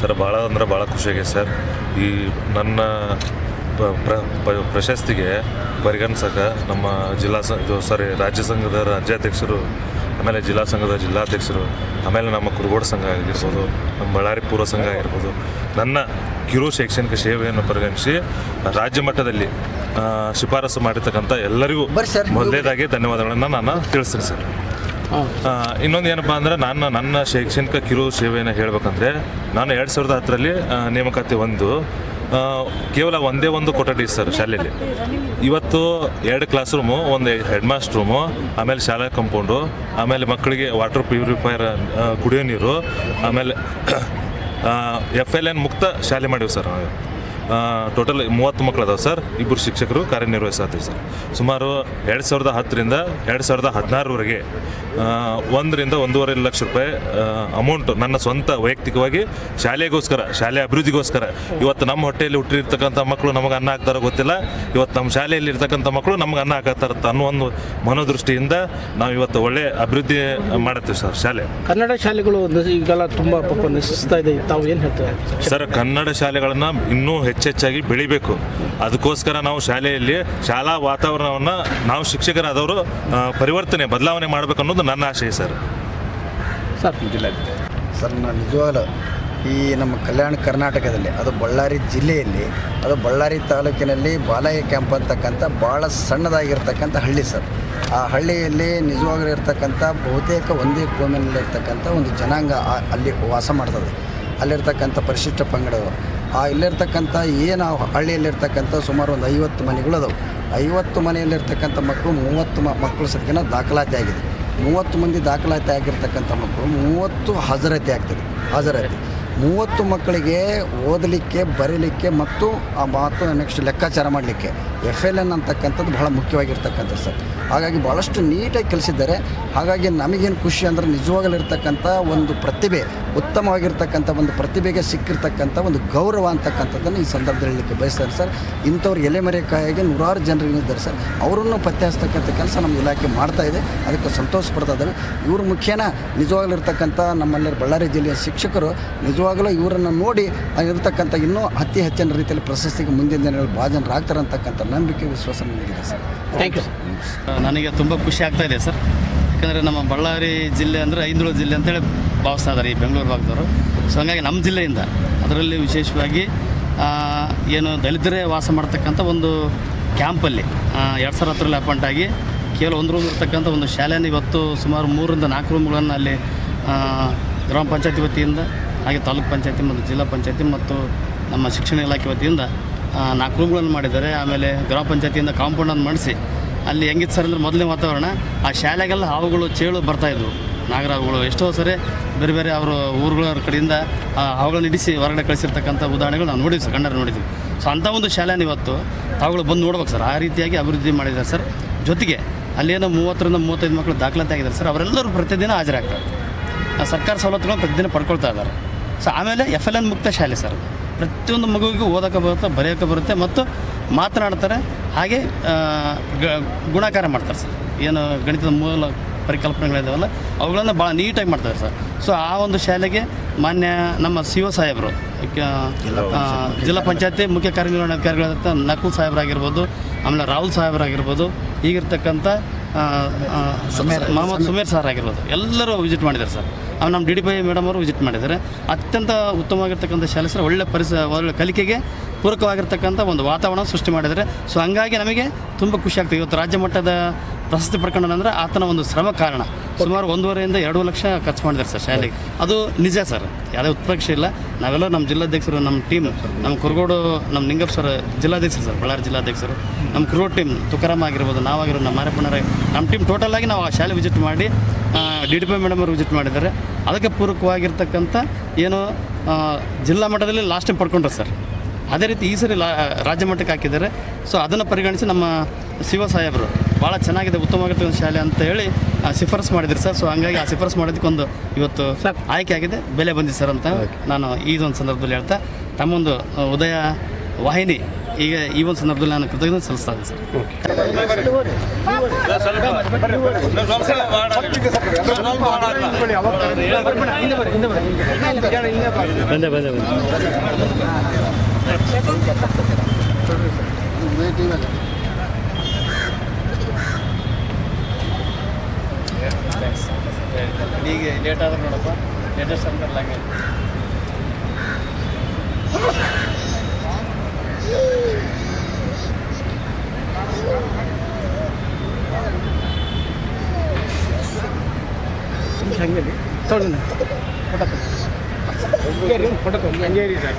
Sir, ಭಾಳ ಅಂದ್ರೆ ಭಾಳ ಖುಷಿಯಾಗಿದೆ ಸರ್. ಈ ನನ್ನ ಪ್ರಶಸ್ತಿಗೆ ಪರಿಗಣಿಸಕ ನಮ್ಮ ಜಿಲ್ಲಾ ಸಂ ಸಾರಿ ರಾಜ್ಯ ಸಂಘದ ರಾಜ್ಯಾಧ್ಯಕ್ಷರು, ಆಮೇಲೆ ಜಿಲ್ಲಾ ಸಂಘದ ಜಿಲ್ಲಾಧ್ಯಕ್ಷರು, ಆಮೇಲೆ ನಮ್ಮ ಕುರುಗೋಡು ಸಂಘ ಆಗಿರ್ಬೋದು, ನಮ್ಮ ಬಳ್ಳಾರಿ ಪೂರ್ವ ಸಂಘ ಆಗಿರ್ಬೋದು, ನನ್ನ ಕಿರು ಶೈಕ್ಷಣಿಕ ಸೇವೆಯನ್ನು ಪರಿಗಣಿಸಿ ರಾಜ್ಯ ಮಟ್ಟದಲ್ಲಿ ಶಿಫಾರಸು ಮಾಡಿರ್ತಕ್ಕಂಥ ಎಲ್ಲರಿಗೂ ಮೊದಲೇದಾಗಿ ಧನ್ಯವಾದಗಳನ್ನು ನಾನು ತಿಳಿಸ್ತೀನಿ ಸರ್. ಇನ್ನೊಂದು ಏನಪ್ಪ ಅಂದ್ರೆ ನಾನು ನನ್ನ ಶೈಕ್ಷಣಿಕ ಕಿರು ಸೇವೆಯನ್ನು ಹೇಳಬೇಕಂದ್ರೆ ನಾನು ಎರಡು ಸಾವಿರದ ಹತ್ತರಲ್ಲಿ ನೇಮಕಾತಿ ಒಂದು ಕೇವಲ ಒಂದೇ ಒಂದು ಕೊಠಡಿ ಸರ್ ಶಾಲೆಯಲ್ಲಿ. ಇವತ್ತು ಎರಡು ಕ್ಲಾಸ್ ರೂಮು ಒಂದು ಹೆಡ್ ಮಾಸ್ಟರ್ ರೂಮು ಆಮೇಲೆ ಶಾಲಾ ಕಂಪೌಂಡು ಆಮೇಲೆ ಮಕ್ಕಳಿಗೆ ವಾಟರ್ ಪ್ಯೂರಿಫೈಯರ್ ಕುಡಿಯೋ ನೀರು ಆಮೇಲೆ ಎಫ್ ಎಲ್ ಎನ್ ಮುಕ್ತ ಶಾಲೆ ಮಾಡೀವಿ ಸರ್ ಟೋಟಲ್ ಮೂವತ್ತು ಮಕ್ಕಳು ಅದಾವೆ ಸರ್. ಇಬ್ಬರು ಶಿಕ್ಷಕರು ಕಾರ್ಯನಿರ್ವಹಿಸ್ತೀವಿ ಸರ್. ಸುಮಾರು ಎರಡು ಸಾವಿರದ ಹತ್ತರಿಂದ ಎರಡು ಸಾವಿರದ ಹದಿನಾರರವರೆಗೆ ಒಂದರಿಂದ ಒಂದೂವರೆ ಲಕ್ಷ ರೂಪಾಯಿ ಅಮೌಂಟ್ ನನ್ನ ಸ್ವಂತ ವೈಯಕ್ತಿಕವಾಗಿ ಶಾಲೆಗೋಸ್ಕರ ಶಾಲೆ ಅಭಿವೃದ್ಧಿಗೋಸ್ಕರ ಇವತ್ತು ನಮ್ಮ ಹೊಟ್ಟೆಯಲ್ಲಿ ಹುಟ್ಟಿರ್ತಕ್ಕಂಥ ಮಕ್ಕಳು ನಮಗೆ ಅನ್ನ ಹಾಕ್ತಾರೋ ಗೊತ್ತಿಲ್ಲ. ಇವತ್ತು ನಮ್ಮ ಶಾಲೆಯಲ್ಲಿ ಇರ್ತಕ್ಕಂಥ ಮಕ್ಕಳು ನಮ್ಗೆ ಅನ್ನ ಹಾಕತ್ತಾರ ಅನ್ನೋ ಒಂದು ಮನೋದೃಷ್ಟಿಯಿಂದ ನಾವು ಇವತ್ತು ಒಳ್ಳೆ ಅಭಿವೃದ್ಧಿ ಮಾಡುತ್ತೀವಿ ಸರ್ ಶಾಲೆ. ಕನ್ನಡ ಶಾಲೆಗಳು ಈಗ ಈಗೆಲ್ಲ ತುಂಬ ಪಾಪ ನಶಿಸ್ತಾ ಇದೆ. ತಾವು ಏನು ಹೇಳ್ತಾರೆ? ಸರ್ ಕನ್ನಡ ಶಾಲೆಗಳನ್ನು ಇನ್ನೂ ಹೆಚ್ಚೆಚ್ಚಾಗಿ ಬೆಳಿಬೇಕು. ಅದಕ್ಕೋಸ್ಕರ ನಾವು ಶಾಲೆಯಲ್ಲಿ ಶಾಲಾ ವಾತಾವರಣವನ್ನು ನಾವು ಶಿಕ್ಷಕರಾದವರು ಪರಿವರ್ತನೆ ಬದಲಾವಣೆ ಮಾಡಬೇಕು ಅನ್ನೋದು ನನ್ನ ಆಶಯ ಸರ್. ಸರ್ ಸರ್ ನಾನು ನಿಜವಾದ ಈ ನಮ್ಮ ಕಲ್ಯಾಣ ಕರ್ನಾಟಕದಲ್ಲಿ ಅದು ಬಳ್ಳಾರಿ ಜಿಲ್ಲೆಯಲ್ಲಿ ಅದು ಬಳ್ಳಾರಿ ತಾಲೂಕಿನಲ್ಲಿ ಬಾಲಯ್ಯ ಕ್ಯಾಂಪ್ ಅಂತಕ್ಕಂಥ ಭಾಳ ಸಣ್ಣದಾಗಿರ್ತಕ್ಕಂಥ ಹಳ್ಳಿ ಸರ್. ಆ ಹಳ್ಳಿಯಲ್ಲಿ ನಿಜವಾಗ್ಲೂ ಇರ್ತಕ್ಕಂಥ ಬಹುತೇಕ ಒಂದೇ ಕೋಮಿನಲ್ಲಿರ್ತಕ್ಕಂಥ ಒಂದು ಜನಾಂಗ ಅಲ್ಲಿ ವಾಸ ಮಾಡ್ತದೆ. ಅಲ್ಲಿರ್ತಕ್ಕಂಥ ಪರಿಶಿಷ್ಟ ಪಂಗಡವರು ಆ ಇಲ್ಲಿರ್ತಕ್ಕಂಥ ಏನು ಹಳ್ಳಿಯಲ್ಲಿರ್ತಕ್ಕಂಥ ಸುಮಾರು ಒಂದು ಐವತ್ತು ಮನೆಗಳು ಅದಾವೆ. ಐವತ್ತು ಮನೆಯಲ್ಲಿರ್ತಕ್ಕಂಥ ಮಕ್ಕಳು ಮೂವತ್ತು ಮಕ್ಕಳು ಸತ್ಕಿನ ದಾಖಲಾತಿ ಆಗಿದೆ. ಮೂವತ್ತು ಮಂದಿ ದಾಖಲಾತಿ ಆಗಿರ್ತಕ್ಕಂಥ ಮಕ್ಕಳು ಮೂವತ್ತು ಹಾಜರಾತಿ ಆಗ್ತದೆ. ಹಾಜರಾತಿ. ಮೂವತ್ತು ಮಕ್ಕಳಿಗೆ ಓದಲಿಕ್ಕೆ, ಬರೀಲಿಕ್ಕೆ ಮತ್ತು ಆ ಮಾತು ನೆಕ್ಸ್ಟ್ ಲೆಕ್ಕಾಚಾರ ಮಾಡಲಿಕ್ಕೆ. ಎಫ್ ಎಲ್ ಎನ್ ಅಂತಕ್ಕಂಥದ್ದು ಬಹಳ ಮುಖ್ಯವಾಗಿರ್ತಕ್ಕಂಥದ್ದು ಸರ್. ಹಾಗಾಗಿ ಭಾಳಷ್ಟು ನೀಟಾಗಿ ಕಲಿಸಿದ್ದಾರೆ. ಹಾಗಾಗಿ ನಮಗೇನು ಖುಷಿ ಅಂದ್ರೆ ನಿಜವಾಗಲಿರ್ತಕ್ಕಂಥ ಒಂದು ಪ್ರತಿಭೆ, ಉತ್ತಮವಾಗಿರ್ತಕ್ಕಂಥ ಒಂದು ಪ್ರತಿಭೆಗೆ ಸಿಕ್ಕಿರ್ತಕ್ಕಂಥ ಒಂದು ಗೌರವ ಅಂತಕ್ಕಂಥದ್ದನ್ನು ಈ ಸಂದರ್ಭದಲ್ಲಿ ಹೇಳಲಿಕ್ಕೆ ಬಯಸ್ತಾರೆ ಸರ್. ಇಂಥವ್ರು ಎಲೆಮರೆಕಾಯಿಗೆ ನೂರಾರು ಜನರು ಏನಿದ್ದಾರೆ ಸರ್. ಅವರನ್ನು ಪತ್ತೆ ಹಚ್ಚತಕ್ಕಂಥ ಕೆಲಸ ನಮ್ಮ ಇಲಾಖೆ ಮಾಡ್ತಾ ಇದೆ. ಅದಕ್ಕೆ ಸಂತೋಷ ಪಡ್ತಾ ಇದ್ದಾರೆ ಇವರು ಮುಖ್ಯನ ನಿಜವಾಗ್ಲಿರ್ತಕ್ಕಂಥ ನಮ್ಮಲ್ಲಿ ಬಳ್ಳಾರಿ ಜಿಲ್ಲೆಯ ಶಿಕ್ಷಕರು, ನಿಜವಾಗಲೂ ಇವರನ್ನು ನೋಡಿ ಇರತಕ್ಕಂಥ ಇನ್ನೂ ಅತಿ ಹೆಚ್ಚಿನ ರೀತಿಯಲ್ಲಿ ಪ್ರಶಸ್ತಿಗೆ ಮುಂದಿನ ದಿನಗಳು ಭಾಳ ಜನರು ಆಗ್ತಾರೆ ಅಂತಕ್ಕಂಥ ನಂಬಿಕೆ ವಿಶ್ವಾಸ ನನಗಿದೆ ಸರ್. ಥ್ಯಾಂಕ್ ಯು ನನಗೆ ತುಂಬ ಖುಷಿ ಆಗ್ತಾ ಇದೆ ಸರ್. ಯಾಕಂದರೆ ನಮ್ಮ ಬಳ್ಳಾರಿ ಜಿಲ್ಲೆ ಅಂದರೆ ಐಂದೂಳು ಜಿಲ್ಲೆ ಅಂತೇಳಿ ಭಾವಿಸ್ತಾ ಇದ್ದಾರೆ ಈ ಬೆಂಗಳೂರು ಭಾಗದವರು. ಸೊ ಹಂಗಾಗಿ ನಮ್ಮ ಜಿಲ್ಲೆಯಿಂದ ಅದರಲ್ಲಿ ವಿಶೇಷವಾಗಿ ಏನು ದಲಿತರೇ ವಾಸ ಮಾಡ್ತಕ್ಕಂಥ ಒಂದು ಕ್ಯಾಂಪಲ್ಲಿ ಎರಡು ಸಾವಿರ ಹತ್ತರಲ್ಲಿ ಅಪಾಯಿಂಟ್ ಆಗಿ ಕೇವಲ ಒಂದು ರೂಮ್ ಇರ್ತಕ್ಕಂಥ ಒಂದು ಶಾಲೆಯನ್ನು ಇವತ್ತು ಸುಮಾರು ಮೂರರಿಂದ ನಾಲ್ಕು ರೂಮ್ಗಳನ್ನು ಅಲ್ಲಿ ಗ್ರಾಮ ಪಂಚಾಯತಿ ವತಿಯಿಂದ ಹಾಗೆ ತಾಲೂಕು ಪಂಚಾಯತಿ ಮತ್ತು ಜಿಲ್ಲಾ ಪಂಚಾಯತಿ ಮತ್ತು ನಮ್ಮ ಶಿಕ್ಷಣ ಇಲಾಖೆ ವತಿಯಿಂದ ನಾಲ್ಕು ರೂಮ್ಗಳನ್ನು ಮಾಡಿದ್ದಾರೆ. ಆಮೇಲೆ ಗ್ರಾಮ ಪಂಚಾಯತಿಯಿಂದ ಕಾಂಪೌಂಡನ್ನು ಮಾಡಿಸಿ, ಅಲ್ಲಿ ಹೆಂಗಿತ್ತು ಸರ್ ಅಂದ್ರೆ ಮೊದಲನೇ ವಾತಾವರಣ. ಆ ಶಾಲೆಗೆಲ್ಲ ಹಾವುಗಳು ಚೇಳು ಬರ್ತಾಯಿದ್ವು ನಾಗರಾವುಗಳು ಎಷ್ಟೋ ಸರಿ ಬೇರೆ ಬೇರೆ ಅವರು ಊರುಗಳ ಕಡೆಯಿಂದ ಆ ಹಾವುಗಳನ್ನ ಹಿಡಿಸಿ ಹೊರಗಡೆ ಕಳಿಸಿರ್ತಕ್ಕಂಥ ಉದಾಹರಣೆಗಳು ನಾವು ನೋಡಿದ್ವಿ ಸರ್, ಕಣ್ಣಾರೆ ನೋಡಿದ್ವಿ. ಸೊ ಅಂಥ ಒಂದು ಶಾಲೆನ ಇವತ್ತು ತಾವುಗಳು ಬಂದು ನೋಡ್ಬೇಕು ಸರ್. ಆ ರೀತಿಯಾಗಿ ಅಭಿವೃದ್ಧಿ ಮಾಡಿದ್ದಾರೆ ಸರ್. ಜೊತೆಗೆ ಅಲ್ಲೇನೋ ಮೂವತ್ತರಿಂದ ಮೂವತ್ತೈದು ಮಕ್ಕಳು ದಾಖಲಾತಿ ಆಗಿದ್ದಾರೆ ಸರ್. ಅವರೆಲ್ಲರೂ ಪ್ರತಿದಿನ ಹಾಜರಾಗ್ತಾರೆ. ಸರ್ಕಾರ ಸವಲತ್ತುಗಳನ್ನು ಪ್ರತಿದಿನ ಪಡ್ಕೊಳ್ತಾ ಇದ್ದಾರೆ. ಸೊ ಆಮೇಲೆ ಎಫ್ ಎಲ್ ಎನ್ ಮುಕ್ತ ಶಾಲೆ ಸರ್ ಪ್ರತಿಯೊಂದು ಮಗುವಿಗೂ ಓದೋಕೆ ಬರುತ್ತೆ ಬರೆಯೋಕೆ ಬರುತ್ತೆ ಮತ್ತು ಮಾತನಾಡ್ತಾರೆ. ಹಾಗೆ ಗ ಗುಣಾಕಾರ ಮಾಡ್ತಾರೆ ಸರ್. ಏನು ಗಣಿತದ ಮೂಲ ಪರಿಕಲ್ಪನೆಗಳಿದಾವಲ್ಲ ಅವುಗಳನ್ನು ಭಾಳ ನೀಟಾಗಿ ಮಾಡ್ತಾರೆ ಸರ್. ಸೊ ಆ ಒಂದು ಶಾಲೆಗೆ ಮಾನ್ಯ ನಮ್ಮ ಸಿ ಒ ಸಾಹೇಬರು ಜಿಲ್ಲಾ ಪಂಚಾಯತಿ ಮುಖ್ಯ ಕಾರ್ಯನಿರ್ವಹಣಾಧಿಕಾರಿಗಳಾದಂಥ ನಕುಲ್ ಸಾಹೇಬರಾಗಿರ್ಬೋದು ಆಮೇಲೆ ರಾಹುಲ್ ಸಾಹೇಬರಾಗಿರ್ಬೋದು ಈಗಿರ್ತಕ್ಕಂಥ ಮೊಹಮ್ಮದ್ ಸುಮೇರ್ ಸರ್ ಆಗಿರ್ಬೋದು ಎಲ್ಲರೂ ವಿಸಿಟ್ ಮಾಡಿದ್ದಾರೆ ಸರ್. ಅವ್ರು ನಮ್ಮ D D P I madam ಅವರು ವಿಸಿಟ್ ಮಾಡಿದ್ದಾರೆ. ಅತ್ಯಂತ ಉತ್ತಮವಾಗಿರ್ತಕ್ಕಂಥ ಶಾಲೆ ಸರ್ ಒಳ್ಳೆ ಪರಿಸ ಒಳ್ಳೆ ಕಲಿಕೆಗೆ ಪೂರಕವಾಗಿರ್ತಕ್ಕಂಥ ಒಂದು ವಾತಾವರಣ ಸೃಷ್ಟಿ ಮಾಡಿದ್ದಾರೆ. ಸೊ ಹಂಗಾಗಿ ನಮಗೆ ತುಂಬ ಖುಷಿ ಆಗ್ತದೆ. ಇವತ್ತು ರಾಜ್ಯ ಮಟ್ಟದ ಪ್ರಶಸ್ತಿ ಪಡ್ಕೊಂಡಂದ್ರೆ ಆತನ ಒಂದು ಶ್ರಮ ಕಾರಣ. ಸುಮಾರು ಒಂದೂವರೆಯಿಂದ ಎರಡು ಲಕ್ಷ ಖರ್ಚು ಮಾಡಿದ್ದಾರೆ ಸರ್ ಶಾಲೆಗೆ. ಅದು ನಿಜ ಸರ್. ಯಾವುದೇ ಉತ್ಪ್ರೇಕ್ಷೆ ಇಲ್ಲ. ನಾವೆಲ್ಲ ನಮ್ಮ ಜಿಲ್ಲಾಧ್ಯಕ್ಷರು, ನಮ್ಮ ಟೀಮ್, ನಮ್ಮ ಕುರುಗೋಡು, ನಮ್ಮ ನಿಂಗಪ್ಪ ಸರ್ ಜಿಲ್ಲಾಧ್ಯಕ್ಷರು ಸರ್, ಬಳ್ಳಾರಿ ಜಿಲ್ಲಾಧ್ಯಕ್ಷರು. ನಮ್ಮ ಕುರುಗೋಡು ಟೀಮ್ ತುಕಾರಾಮ್ ಆಗಿರ್ಬೋದು, ನಾವಾಗಿರೋ ನಮ್ಮ ಮಾರಪ್ಪನರ ನಮ್ಮ ಟೀಮ್ ಟೋಟಲ್ ಆಗಿ ನಾವು ಆ ಶಾಲೆ ವಿಸಿಟ್ ಮಾಡಿ ಡಿ ಡಿ ಪಿ ಮೇಡಮ್ ಅವರು ವಿಸಿಟ್ ಮಾಡಿದ್ದಾರೆ. ಅದಕ್ಕೆ ಪೂರಕವಾಗಿರ್ತಕ್ಕಂಥ ಏನು ಜಿಲ್ಲಾ ಮಟ್ಟದಲ್ಲಿ ಲಾಸ್ಟ್ ಟೈಮ್ ಪಡ್ಕೊಂಡ್ರೆ ಸರ್. ಅದೇ ರೀತಿ ಈ ಸರಿ ಲಾ ರಾಜ್ಯ ಮಟ್ಟಕ್ಕೆ ಹಾಕಿದ್ದಾರೆ. ಸೊ ಅದನ್ನು ಪರಿಗಣಿಸಿ ನಮ್ಮ ಶಿವ ಸಾಹೇಬರು ಭಾಳ ಚೆನ್ನಾಗಿದೆ ಉತ್ತಮವಾಗಿರ್ತಕ್ಕಂಥ ಶಾಲೆ ಅಂತ ಹೇಳಿ ಆ, ಮಾಡಿದ್ರಿ ಮಾಡಿದ್ರು ಸರ್. ಸೊ ಹಂಗಾಗಿ ಆ ಶಿಫಾರಸ್ ಮಾಡೋದಕ್ಕೊಂದು ಇವತ್ತು ಆಯ್ಕೆ ಆಗಿದೆ. ಬೆಲೆ ಬಂದಿದೆ ಸರ್ ಅಂತ ನಾನು ಇದೊಂದು ಸಂದರ್ಭದಲ್ಲಿ ಹೇಳ್ತಾ ತಮ್ಮೊಂದು ಉದಯ ವಾಹಿನಿ ಈಗ ಈ ಒಂದು ಸಂದರ್ಭದಲ್ಲಿ ನಾನು ಕೃತಜ್ಞತೆ ಸಲ್ಲಿಸ್ತಾ ಇದ್ದೀನಿ ಸರ್. ಈಗ ಲೇಟ್ ಆದ್ರೆ ನೋಡಪ್ಪ ಲೇಟೆಸ್ಟ್ ಅಂತಾರಲ್ಲ ಹಂಗೆ ಹಂಗೆ ತೊಗೊಂಡು ಫೋಟೋ ಫೋಟೋ ಹಂಗೇರಿ ಸರ್.